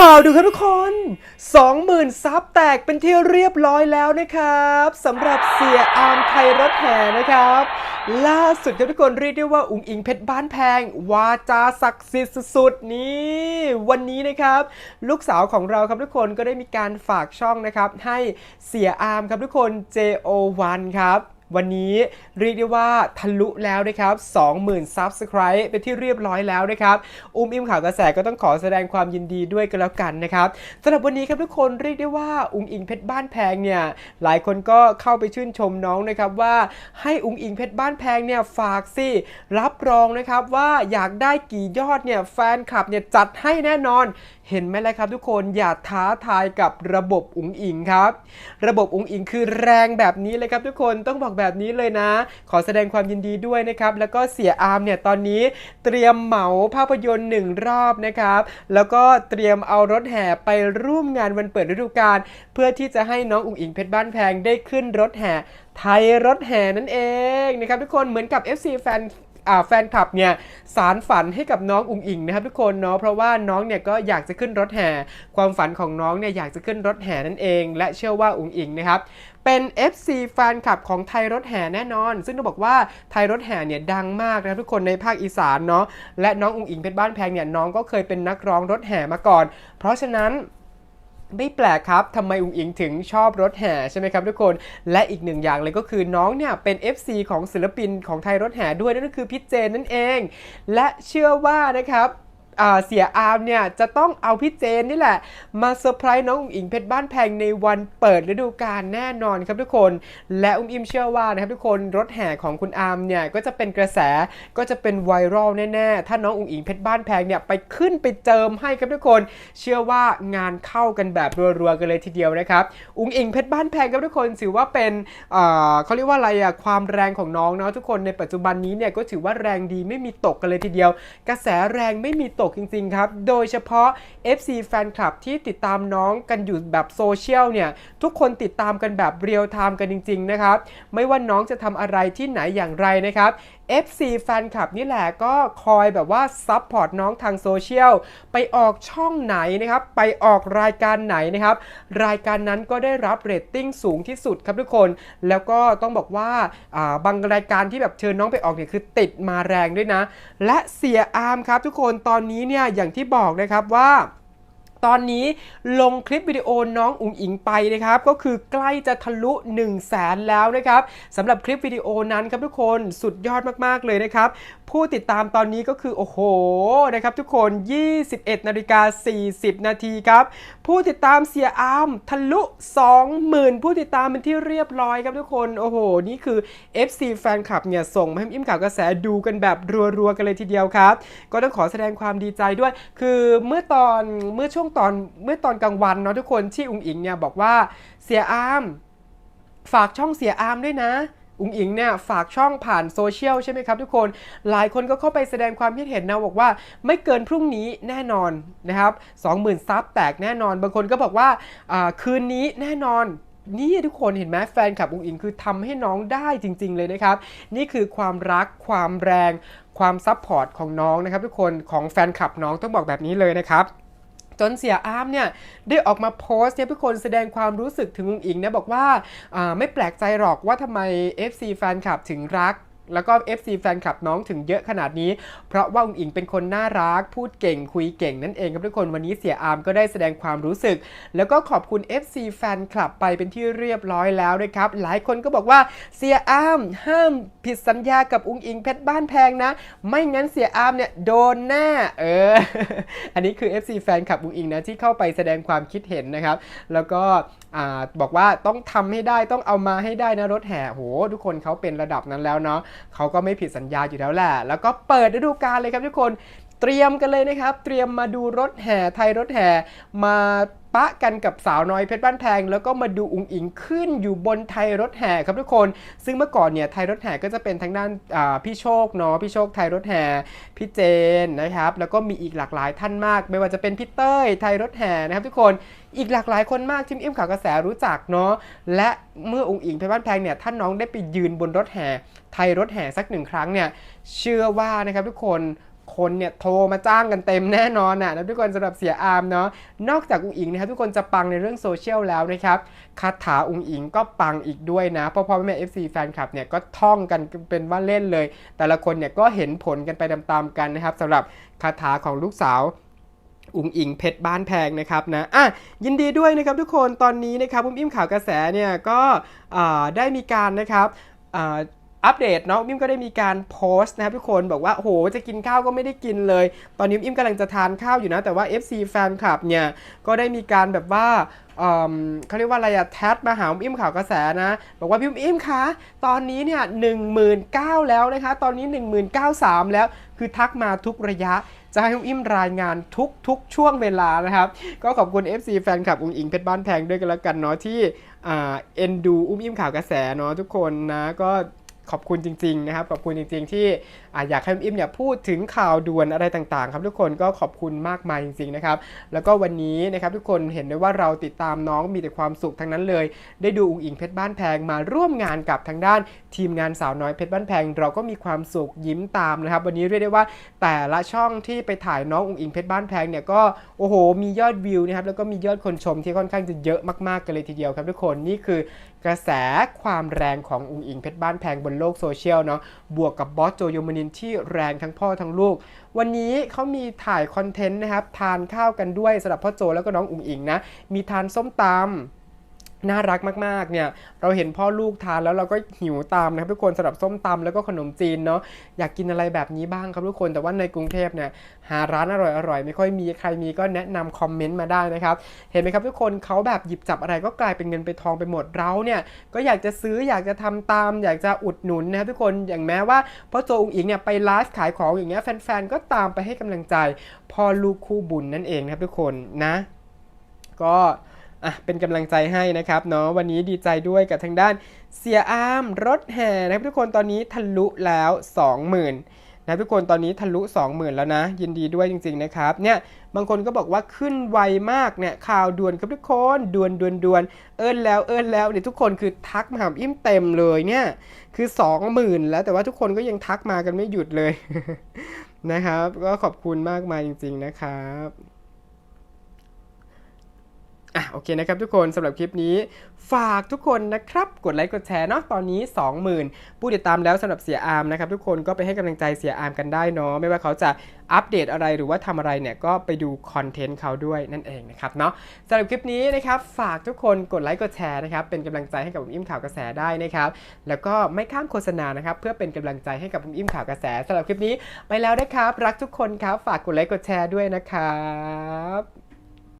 ข่าวดูครับทุกคน 20,000 ซับแตกเป็นที่เรียบร้อยแล้วนะครับสำหรับเสียอาร์มไทยรถแห่นะครับ ล่าสุดครับทุกคนเรียกได้ว่าอุ๋งอิงเพชรบ้านแพง วาจาศักดิ์สิทธิ์สุดๆนี่วันนี้นะครับ ลูกสาวของเราครับทุกคนก็ได้มีการฝากช่องนะครับ ให้เสียอาร์มครับทุกคน JO1 ครับ วันนี้เรียกได้ว่าทะลุแล้วนะครับ 20,000 Subscribe เป็นที่เรียบร้อยแล้วนะครับ อุ้มอิ่มข่าวกระแสก็ต้องขอแสดงความยินดีด้วยกันแล้วกันนะครับสำหรับวันนี้ครับทุกคนเรียกได้ว่าอุ้งอิงเพชรบ้านแพงเนี่ยหลายคนก็เข้าไปชื่นชมน้องนะครับว่าให้อุ้งอิงเพชรบ้านแพงเนี่ยฝากสิรับรองนะครับว่าอยากได้กี่ยอดเนี่ยแฟนคลับเนี่ยจัดให้แน่นอน เห็นไหมล่ะครับ ทุกคนอย่าท้าทายกับระบบอุ๋งอิงครับ ระบบอุ๋งอิงคือแรงแบบนี้เลยครับทุกคนต้องบอกแบบนี้เลยนะ ขอแสดงความยินดีด้วยนะครับแล้วก็เสียอาร์มเนี่ยตอนนี้เตรียมเหมาภาพยนตร์หนึ่งรอบนะครับแล้วก็เตรียมเอารถแห่ไปร่วมงานวันเปิดฤดูกาลเพื่อที่จะให้น้องอุ๋งอิงเพชรบ้านแพงได้ขึ้นรถแห่ไทยรถแห่นั่นเองนะครับทุกคนเหมือนกับ FC แฟน แฟนคลับเนี่ยสารฝันให้กับน้องอุ๋งอิงนะครับทุกคนเนาะเพราะว่าน้องเนี่ยก็อยากจะขึ้นรถแห่ ความฝันของน้องเนี่ยอยากจะขึ้นรถแห่นั่นเอง และเชื่อว่าอุ๋งอิงนะครับเป็น FC แฟนคลับของไทยรถแห่แน่นอน ซึ่งต้องบอกว่าไทยรถแห่เนี่ยดังมากนะทุกคนในภาคอีสานเนาะและน้องอุ๋งอิงเพชรบ้านแพงเนี่ยน้องก็เคยเป็นนักร้องรถแห่มาก่อน เพราะฉะนั้น ไม่แปลกครับทำไมอุ๋งอิงถึงชอบรถแห่ใช่ไหมครับทุกคน และอีกหนึ่งอย่างเลยก็คือน้องเนี่ยเป็น FC ของศิลปินของไทยรถแห่ด้วยนั่นก็คือพิจเจนนั่นเอง และเชื่อว่านะครับ เสียอาร์มเนี่ยจะต้องเอาพี่เจนนี่แหละ มาเซอร์ไพรส์น้องอุ๋งอิงเพชรบ้านแพงในวันเปิดฤดูกาลแน่นอนครับทุกคน และอุ้มอิมเชื่อว่านะครับทุกคนรถแห่ของคุณอาร์มเนี่ยก็จะเป็นกระแสก็จะเป็นไวรัลแน่ๆ ถ้าน้องอุ๋งอิงเพชรบ้านแพงเนี่ยไปขึ้นไปเจิมให้ครับทุกคน เชื่อว่างานเข้ากันแบบรัวๆกันเลยทีเดียวนะครับอุ๋งอิงเพชรบ้านแพงครับทุกคนถือว่าเป็นเอ่อเขาเรียกว่าอะไรอะความแรงของน้องเนาะทุกคนในปัจจุบันนี้เนี่ยก็ถือว่าแรงดีไม่มีตกกันเลยทีเดียว กระแสแรงไม่มีตกจริงๆครับ โดยเฉพาะ FC แฟนคลับที่ติดตามน้องกันอยู่แบบโซเชียลเนี่ยทุกคนติดตามกันแบบเรียลไทม์กันจริงๆนะครับไม่ว่าน้องจะทำอะไรที่ไหนอย่างไรนะครับ FC แฟนคลับนี่แหละก็คอยแบบว่าซัพพอร์ตน้องทางโซเชียลไปออกช่องไหนนะครับ ไปออกรายการไหนนะครับ รายการนั้นก็ได้รับเรตติ้งสูงที่สุดครับทุกคน แล้วก็ต้องบอกว่าาบางรายการที่แบบเชิญน้องไปออกเนี่ยคือติดมาแรงด้วยนะ และเสียอาร์มครับทุกคนตอนนี้เนี่ยอย่างที่บอกนะครับว่า ตอนนี้ลงคลิปวิดีโอน้องอุ๋งอิงไปนะครับ ก็คือใกล้จะทะลุ 1 0 0 0 0แสนแล้วนะครับสำหรับคลิปวิดีโอนั้นครับทุกคนสุดยอดมากๆเลยนะครับ ผู้ติดตามตอนนี้ก็คือโอ้โหนะครับทุกคน 21นาฬิกา40 นาทีครับ ผู้ติดตามเสียอาร์มทะลุ 20,000 ผู้ติดตามเป็นที่เรียบร้อยครับทุกคน โอ้โห นี่คือ FC แฟนคลับเนี่ยส่งมาให้อิ่มข่าวกระแสดูกันแบบรัวๆกันเลยทีเดียวครับ ก็ต้องขอแสดงความดีใจด้วย คือเมื่อตอนเมื่อช่วงตอนเมื่อตอนกลางวันเนาะทุกคนที่อุ๋งอิงเนี่ยบอกว่าเสียอาร์มฝากช่องเสียอาร์มด้วยนะอุ๋งอิงเนี่ยฝากช่องผ่านโซเชียลใช่ไหมครับทุกคนหลายคนก็เข้าไปแสดงความคิดเห็นนะบอกว่าไม่เกินพรุ่งนี้แน่นอนนะครับ20,000ซับแตกแน่นอน บางคนก็บอกว่าอ่าคืนนี้แน่นอนนี่ทุกคนเห็นไหมแฟนคลับอุ๋งอิงคือทำให้น้องได้จริง ๆ เลยนะครับ นี่คือความรักความแรง ความซับพอร์ตของน้องนะครับ ทุกคนของแฟนคลับน้องต้องบอกแบบนี้เลยนะครับ จนเสียอาร์มเนี่ยได้ออกมาโพสต์เนี่ยทุกคนแสดงความรู้สึกถึงอุ๋งอิงนะบอกว่าอ่าไม่แปลกใจหรอกว่าทำไม FC แฟนคลับถึงรัก แล้วก็ FC แฟนคลับน้องถึงเยอะขนาดนี้ เพราะว่าอุ๋งอิงเป็นคนน่ารัก พูดเก่งคุยเก่งนั่นเองครับทุกคนวันนี้เสียอาร์มก็ได้แสดงความรู้สึก แล้วก็ขอบคุณ FC แฟนคลับไปเป็นที่เรียบร้อยแล้วนะครับ หลายคนก็บอกว่าเสียอาร์มห้ามผิดสัญญากับอุ๋งอิงเพชรบ้านแพงนะ ไม่งั้นเสียอาร์มเนี่ยโดนแน่เออ อันนี้คือ FC แฟนคลับอุ๋งอิงนะที่เข้าไปแสดงความคิดเห็นนะครับ แล้วก็อบอกว่าต้องทำให้ได้ต้องเอามาให้ได้นะรถแห่โห ทุกคนเขาเป็นระดับนั้นแล้วเนาะเขาก็ไม่ผิดสัญญาอยู่แล้วแหละ แล้วก็เปิดฤดูกาลเลยครับทุกคน เตรียมกันเลยนะครับ เตรียมมาดูรถแห่ไทยรถแห่มาปะกันกับสาวน้อยเพชรบ้านแพง แล้วก็มาดูอุงอิงขึ้นอยู่บนไทยรถแห่ครับทุกคน ซึ่งเมื่อก่อนเนี่ยไทยรถแห่ก็จะเป็นทางด้านพี่โชคเนาะพี่โชคไทยรถแห่พี่เจนนะครับแล้วก็มีอีกหลากหลายท่านมาก ไม่ว่าจะเป็นพี่เต้ยไทยรถแห่นะครับทุกคนอีกหลากหลายคนมากที่อิ่มข่าวกระแสรู้จักเนาะและเมื่อองค์อิงเพชรบ้านแพงเนี่ยท่านน้องได้ไปยืนบนรถแห่ไทยรถแห่สักหนึ่งครั้งเนี่ยเชื่อว่านะครับทุกคน คนเนี่ยโทรมาจ้างกันเต็มแน่นอนน่ะนะทุกคนสำหรับเสียอาร์มเนาะนอกจากอุงอิงนะครับทุกคนจะปังในเรื่องโซเชียลแล้วนะครับคาถาอุงอิงก็ปังอีกด้วยนะเพราะพ่อแม่ FC แฟนคลับเนี่ยก็ท่องกันเป็นว่าเล่นเลย แต่ละคนเนี่ยก็เห็นผลกันไปตามๆกันนะครับสำหรับคาถาของลูกสาวอุงอิงเพชรบ้านแพงนะครับนะอะยินดีด้วยนะครับทุกคนตอนนี้นะครับอุ้มอิ่มข่าวกระแสเนี่ยก็ได้มีการนะครับ อัปเดตเนาะอุ้มอิ่มก็ได้มีการโพสต์นะครับทุกคนบอกว่าโหจะกินข้าวก็ไม่ได้กินเลย ตอนนี้อุ้มอิ่มกำลังจะทานข้าวอยู่นะ แต่ว่า FC แฟนคลับเนี่ย ก็ได้มีการแบบว่าเขาเรียกว่าอะไรอะแท็มาหาอุ้มอิ่มข่าวกระแสนะ บอกว่าพี่อุ้มอิ่มคะตอนนี้เนี่ยหนึ่งหมื่นเก้าแล้วนะคะ ตอนนี้1 9 0 0 0แล้วคือทักมาทุกระยะจะให้อุ้มอิ่มรายงานทุกทุกช่วงเวลานะครับ ก็ขอบคุณ FC แฟนคลับอุ้งอิงเพชรบ้านแพงด้วยกันแล้วกันเนาะที่เอ็นดูอุ้มอิ่มข่าวกระแสเนาะทุกคนนะก็ ขอบคุณจริงๆนะครับขอบคุณจริง ๆ ที่ออยากให้อิมเนี่ยพูดถึงข่าวด่วนอะไรต่างๆ ครับทุกคนก็ขอบคุณมากมายจริงๆนะครับแล้วก็วันนี้นะครับทุกคนเห็นได้ว่าเราติดตามน้องมีแต่ความสุขทั้งนั้นเลย ได้ดูอุ้งอิงเพชรบ้านแพงมาร่วมงานกับทางด้านทีมงานสาวน้อยเพชรบ้านแพง เราก็มีความสุขยิ้มตามนะครับ วันนี้เรียกได้ว่าแต่ละช่องที่ไปถ่ายน้องอุ้งอิงเพชรบ้านแพงเนี่ยก็โอ้โห มียอดวิวนะครับแล้วก็มียอดคนชมที่ค่อนข้างจะเยอะมากๆกันเลยทีเดียวครับทุกคนนี่คือกระแสความแรงของอุ้งอิงเพชรบ้านแพงบนโลกโซเชียลเนาะบวกกับบอสโจโยมาินที่แรงทั้งพ่อทั้งลูก วันนี้เขามีถ่ายคอนเทนต์นะครับ ทานข้าวกันด้วยสำหรับพ่อโจแล้วก็น้องอุ๋งอิงนะ มีทานส้มตำ น่ารักมากๆ เนี่ย เราเห็นพ่อลูกทานแล้วเราก็หิวตามนะครับทุกคนสำหรับส้มตำแล้วก็ขนมจีนเนาะ อยากกินอะไรแบบนี้บ้างครับทุกคน แต่ว่าในกรุงเทพเนี่ยหาร้านอร่อยๆ ไม่ค่อยมี ใครมีก็แนะนำคอมเมนต์มาได้นะครับ เห็นไหมครับทุกคนเขาแบบหยิบจับอะไรก็กลายเป็นเงินเป็นทองไปหมดเราเนี่ยก็อยากจะซื้ออยากจะทำตาม อยากจะอุดหนุนนะครับทุกคน อย่างแม้ว่าพ่อโจอุงอิงเนี่ยไปไลฟ์ขายของอย่างเงี้ยแฟนๆ ก็ตามไปให้กำลังใจพ่อลูกคู่บุญนั่นเองนะครับทุกคนนะ ก็ อะเป็นกำลังใจให้นะครับเนาะวันนี้ดีใจด้วยกับทางด้านเสียอามรถแห่นะครับทุกคนตอนนี้ทะลุแล้ว 20,000นะทุกคนตอนนี้ทะลุ 20,000 แล้วนะ ยินดีด้วยจริง ๆ นะครับเนี่ยบางคนก็บอกว่าขึ้นไวมากเนี่ยข่าวด่วนครับทุกคนด่วนด่วนด่วนเอิ้นแล้วเอิ้นแล้วเนี่ยทุกคนคือทักมาหาอิ่มเต็มเลยเนี่ยคือ 20,000 แล้วแต่ว่าทุกคนก็ยังทักมากันไม่หยุดเลยนะครับ ก็ขอบคุณมากมายจริง ๆ นะครับ อะโอเคนะครับทุกคนสำหรับคลิปนี้ ฝากทุกคนนะครับ กดไลค์กดแชร์เนาะตอนนี้ 20,000 ผู้ติดตามแล้วสำหรับเสียอาร์มนะครับ ทุกคนก็ไปให้กำลังใจเสียอาร์มกันได้เนาะไม่ว่าเขาจะอัปเดตอะไรหรือว่าทำอะไรเนี่ยก็ไปดูคอนเทนต์เขาด้วยนั่นเองนะครับเนาะสำหรับคลิปนี้นะครับฝากทุกคนกดไลค์กดแชร์นะครับเป็นกำลังใจให้กับผมอิ่มข่าวกระแสได้นะครับแล้วก็ไม่ข้ามโฆษณานะครับเพื่อเป็นกำลังใจให้กับผมอิ่มข่าวกระแสสำหรับคลิปนี้ไปแล้วนะครับ รักทุกคนครับฝากกดไลค์กดแชร์ด้วยนะครับ